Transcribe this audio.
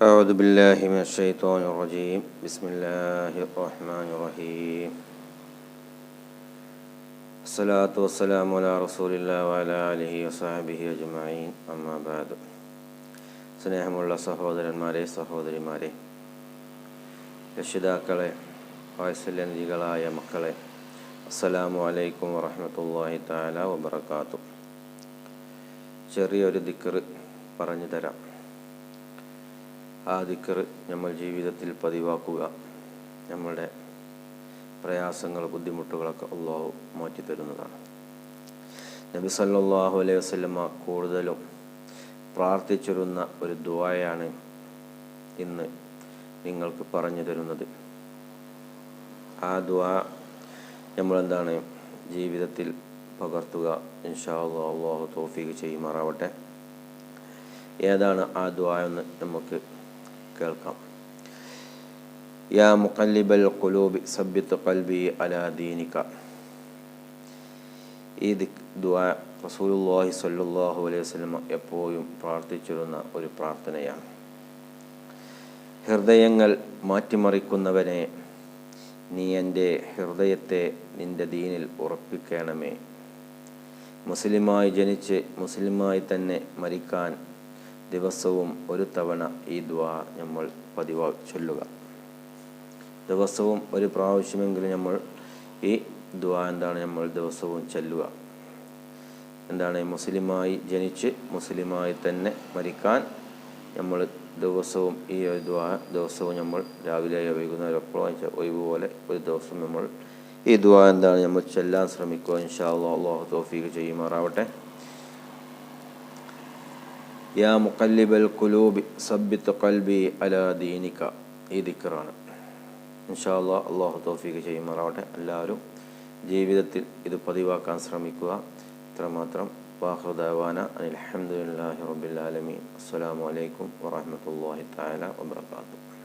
أعوذ بالله من الشيطان الرجيم بسم الله الرحمن الرحيم الصلاة والسلام على رسول الله وعلى آله وصحبه أجمعين أما بعد സ്നേഹമുള്ള സഹോദരന്മാരെ സഹോദരിമാരെ രക്ഷിതാക്കളെ വാത്സല്യനിധികളായ മക്കളെ അസ്സലാമു അലൈക്കും വറഹമത്തല്ലാഹി താല വബർക്കാത്തു ചെറിയൊരു ദിക്കറ് പറഞ്ഞു തരാം ആ ദിക്കർ നമ്മൾ ജീവിതത്തിൽ പതിവാക്കുക. നമ്മളുടെ പ്രയാസങ്ങൾ ബുദ്ധിമുട്ടുകളൊക്കെ അള്ളാഹു മാറ്റി തരുന്നതാണ് നബി സല്ലാഹു അലൈഹി വസ്ലമ കൂടുതലും പ്രാർത്ഥിച്ചിരുന്ന ഒരു ദുവായാണ് ഇന്ന് നിങ്ങൾക്ക് പറഞ്ഞു തരുന്നത്. ആ ദുവാ നമ്മളെന്താണ് ജീവിതത്തിൽ പകർത്തുക ഇൻഷാ അള്ളാഹു തോഫീക്ക് ചെയ്യുമാറാവട്ടെ. ഏതാണ് ആ ദ്വാ എന്ന് നമുക്ക് കേൾക്കാം. യാ മുക്കല്ലിബൽ കുലൂബി സബ്യത്ത് കൽബി അലാ ദീനിക. ഈ ദുആ റസൂലുള്ളാഹി സ്വല്ലല്ലാഹു അലൈഹി വസല്ലം എപ്പോഴും പ്രാർത്ഥിച്ചിരുന്ന ഒരു പ്രാർത്ഥനയാണ്. ഹൃദയങ്ങൾ മാറ്റിമറിക്കുന്നവനെ നീ എന്റെ ഹൃദയത്തെ നിന്റെ ദീനിൽ ഉറപ്പിക്കണമേ. മുസ്ലിമായി ജനിച്ച് മുസ്ലിമായി തന്നെ മരിക്കാൻ ദിവസവും ഒരു തവണ ഈ ദ്വാ നമ്മൾ പതിവാ ചൊല്ലുക. ദിവസവും ഒരു പ്രാവശ്യമെങ്കിലും നമ്മൾ ഈ ദ്വാ എന്താണ് നമ്മൾ ദിവസവും ചൊല്ലുക. എന്താണ് മുസ്ലിമായി ജനിച്ച് മുസ്ലിമായി തന്നെ മരിക്കാൻ നമ്മൾ ദിവസവും ഈ ഒരു ദ്വാ ദിവസവും നമ്മൾ രാവിലെ വൈകുന്നേരം എപ്പോഴും ഒഴിവ് പോലെ ഒരു ദിവസം നമ്മൾ ഈ ദ്വാ എന്താണ് നമ്മൾ ചെല്ലാൻ ശ്രമിക്കുക. ഇൻഷാ അള്ളാഹു തോഫീക്ക് ചെയ്യുമാറാവട്ടെ. യാ മുക്കല്ലിബൽ കുലൂബി സബ്ബിത്ത് കൽബി അലാ ദീനിക ഈ ദിക്കറാണ്. ഇൻഷാല്ല അള്ളാഹ് തോഫീക്ക് ചെയ്യുമാറാവട്ടെ. എല്ലാവരും ജീവിതത്തിൽ ഇത് പതിവാക്കാൻ ശ്രമിക്കുക. ഇത്രമാത്രം. വാഹുദാവാന റബ്ബിൽ ആലമീൻ. അസ്സലാമു അലൈക്കും വറഹ്മത്തുള്ളാഹി തആല വബറകാതുഹു.